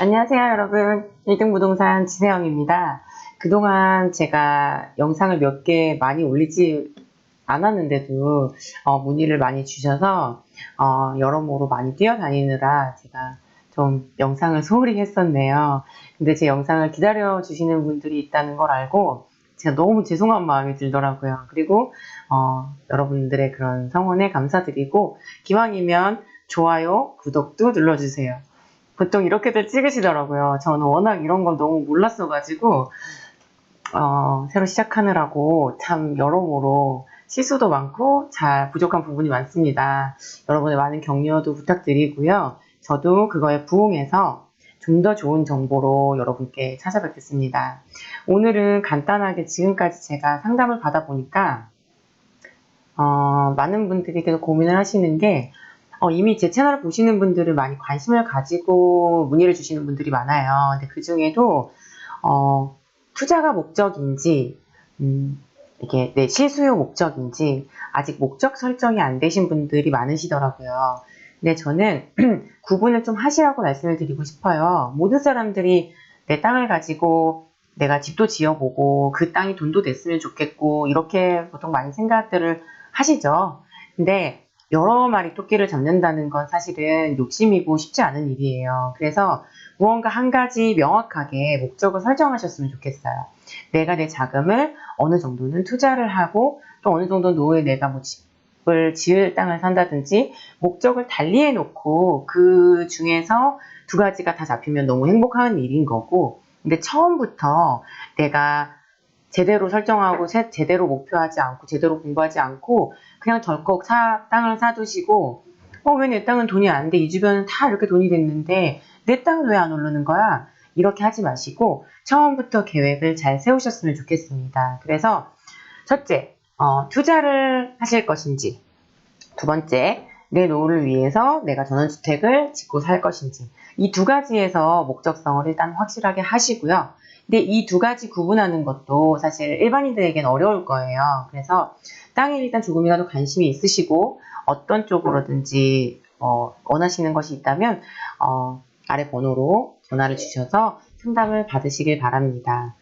안녕하세요, 여러분. 1등 부동산 지세영입니다. 그동안 제가 영상을 몇 개 많이 올리지 않았는데도 어, 문의를 많이 주셔서 어, 여러모로 많이 뛰어다니느라 제가 좀 영상을 소홀히 했었네요. 근데 제 영상을 기다려 주시는 분들이 있다는 걸 알고 제가 너무 죄송한 마음이 들더라고요. 그리고 어, 여러분들의 그런 성원에 감사드리고 기왕이면 좋아요, 구독도 눌러주세요. 보통 이렇게들 찍으시더라고요. 저는 워낙 이런 걸 너무 몰랐어가지고, 어, 새로 시작하느라고 참 여러모로 실수도 많고 잘 부족한 부분이 많습니다. 여러분의 많은 격려도 부탁드리고요. 저도 그거에 부응해서 좀 더 좋은 정보로 여러분께 찾아뵙겠습니다. 오늘은 간단하게 지금까지 제가 상담을 받아보니까, 어, 많은 분들이 계속 고민을 하시는 게, 어, 이미 제 채널을 보시는 분들은 많이 관심을 가지고 문의를 주시는 분들이 많아요. 근데 그 중에도, 어, 투자가 목적인지, 음, 이게 내 실수요 목적인지, 아직 목적 설정이 안 되신 분들이 많으시더라고요. 근데 저는 구분을 좀 하시라고 말씀을 드리고 싶어요. 모든 사람들이 내 땅을 가지고 내가 집도 지어보고 그 땅이 돈도 됐으면 좋겠고, 이렇게 보통 많이 생각들을 하시죠. 근데 여러 마리 토끼를 잡는다는 건 사실은 욕심이고 쉽지 않은 일이에요. 그래서 무언가 한 가지 명확하게 목적을 설정하셨으면 좋겠어요. 내가 내 자금을 어느 정도는 투자를 하고 또 어느 정도 노후에 내가 뭐 집을 지을 땅을 산다든지 목적을 달리해 놓고 그 중에서 두 가지가 다 잡히면 너무 행복한 일인 거고 근데 처음부터 내가 제대로 설정하고 제- 제대로 목표하지 않고 제대로 공부하지 않고 그냥 덜컥 사, 땅을 사두시고 어 왜 내 땅은 돈이 안 돼? 이 주변은 다 이렇게 돈이 됐는데 내 땅은 왜 안 오르는 거야? 이렇게 하지 마시고 처음부터 계획을 잘 세우셨으면 좋겠습니다. 그래서 첫째, 어, 투자를 하실 것인지 두 번째, 내 노후를 위해서 내가 전원주택을 짓고 살 것인지 이 두 가지에서 목적성을 일단 확실하게 하시고요. 근데 이 두 가지 구분하는 것도 사실 일반인들에겐 어려울 거예요. 그래서 땅에 일단 조금이라도 관심이 있으시고 어떤 쪽으로든지 어, 원하시는 것이 있다면 어, 아래 번호로 전화를 주셔서 상담을 받으시길 바랍니다.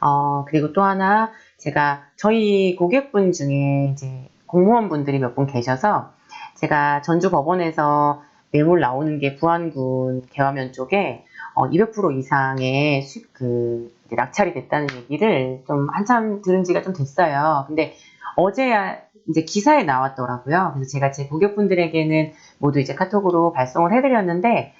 어, 그리고 또 하나 제가 저희 고객분 중에 이제 공무원분들이 몇 분 계셔서 제가 전주 법원에서 매물 나오는 게 부안군 개화면 쪽에 어, 200% 이상의 수, 그 낙찰이 됐다는 얘기를 좀 한참 들은 지가 좀 됐어요. 근데 어제야 이제 기사에 나왔더라고요. 그래서 제가 제 고객분들에게는 모두 이제 카톡으로 발송을 해드렸는데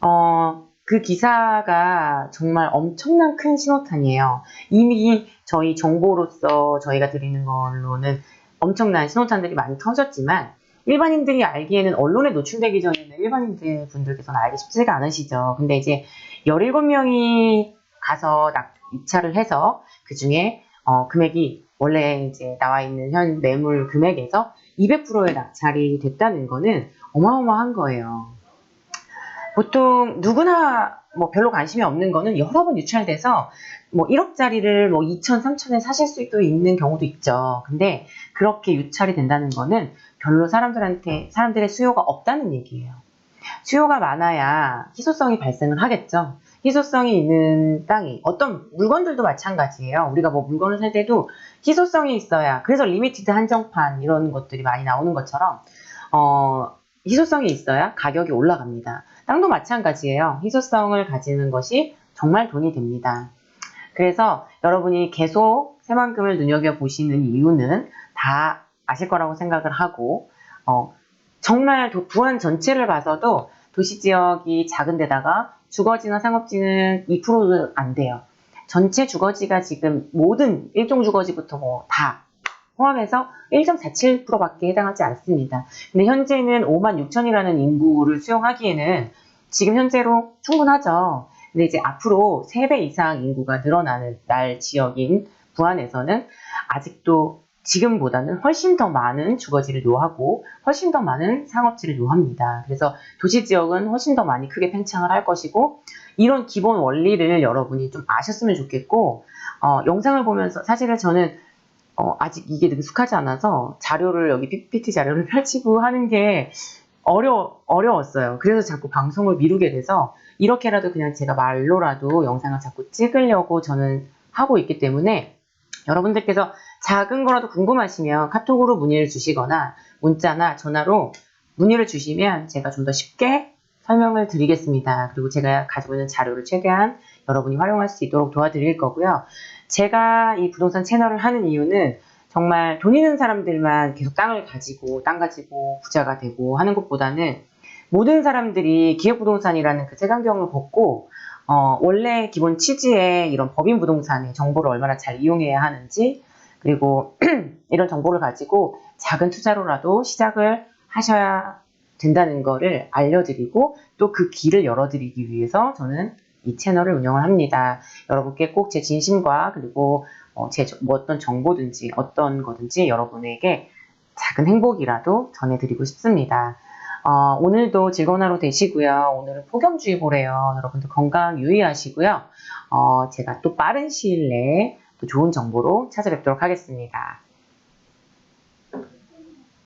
어, 그 기사가 정말 엄청난 큰 신호탄이에요. 이미 저희 정보로서 저희가 드리는 걸로는 엄청난 신호탄들이 많이 터졌지만 일반인들이 알기에는 언론에 노출되기 전에는 일반인들 분들께서는 알기 쉽지가 않으시죠. 근데 이제 17명이 가서 낙, 입찰을 해서 그 중에 어, 금액이 원래 이제 나와 있는 현 매물 금액에서 200%의 낙찰이 됐다는 거는 어마어마한 거예요. 보통 누구나 뭐 별로 관심이 없는 거는 여러 번 유찰돼서 뭐 1억짜리를 뭐 2천, 3천에 사실 수도 있는 경우도 있죠. 근데 그렇게 유찰이 된다는 거는 별로 사람들한테, 사람들의 수요가 없다는 얘기예요. 수요가 많아야 희소성이 발생을 하겠죠. 희소성이 있는 땅이 어떤 물건들도 마찬가지예요. 우리가 뭐 물건을 살 때도 희소성이 있어야 그래서 리미티드 한정판 이런 것들이 많이 나오는 것처럼 어, 희소성이 있어야 가격이 올라갑니다. 땅도 마찬가지예요. 희소성을 가지는 것이 정말 돈이 됩니다. 그래서 여러분이 계속 새만금을 눈여겨보시는 이유는 다 아실 거라고 생각을 하고, 어, 정말 도- 부안 전체를 봐서도 도시 지역이 작은 데다가 주거지나 상업지는 2%도 안 돼요. 전체 주거지가 지금 모든 일종 주거지부터 뭐 다 포함해서 1.47%밖에 해당하지 않습니다. 근데 현재는 5만 6천이라는 인구를 수용하기에는 지금 현재로 충분하죠. 근데 이제 앞으로 3배 이상 인구가 늘어나는 날 지역인 부안에서는 아직도 지금보다는 훨씬 더 많은 주거지를 요하고 훨씬 더 많은 상업지를 요합니다. 그래서 도시 지역은 훨씬 더 많이 크게 팽창을 할 것이고 이런 기본 원리를 여러분이 좀 아셨으면 좋겠고 어, 영상을 보면서 사실은 저는 어, 아직 이게 능숙하지 않아서 자료를 여기 PPT 자료를 펼치고 하는 게 어려, 어려웠어요. 그래서 자꾸 방송을 미루게 돼서 이렇게라도 그냥 제가 말로라도 영상을 자꾸 찍으려고 저는 하고 있기 때문에 여러분들께서 작은 거라도 궁금하시면 카톡으로 문의를 주시거나 문자나 전화로 문의를 주시면 제가 좀 더 쉽게 설명을 드리겠습니다. 그리고 제가 가지고 있는 자료를 최대한 여러분이 활용할 수 있도록 도와드릴 거고요. 제가 이 부동산 채널을 하는 이유는 정말 돈 있는 사람들만 계속 땅을 가지고 땅 가지고 부자가 되고 하는 것보다는 모든 사람들이 기획부동산이라는 그 색안경을 벗고 어, 원래 기본 취지의 이런 법인 부동산의 정보를 얼마나 잘 이용해야 하는지 그리고 이런 정보를 가지고 작은 투자로라도 시작을 하셔야 된다는 거를 알려드리고 또 그 길을 열어드리기 위해서 저는 이 채널을 운영을 합니다. 여러분께 꼭 제 진심과 그리고 어, 제 뭐 어떤 정보든지 어떤 거든지 여러분에게 작은 행복이라도 전해드리고 싶습니다. 어, 오늘도 즐거운 하루 되시고요. 오늘은 폭염주의보래요. 여러분들 건강 유의하시고요. 어, 제가 또 빠른 시일 내에 또 좋은 정보로 찾아뵙도록 하겠습니다.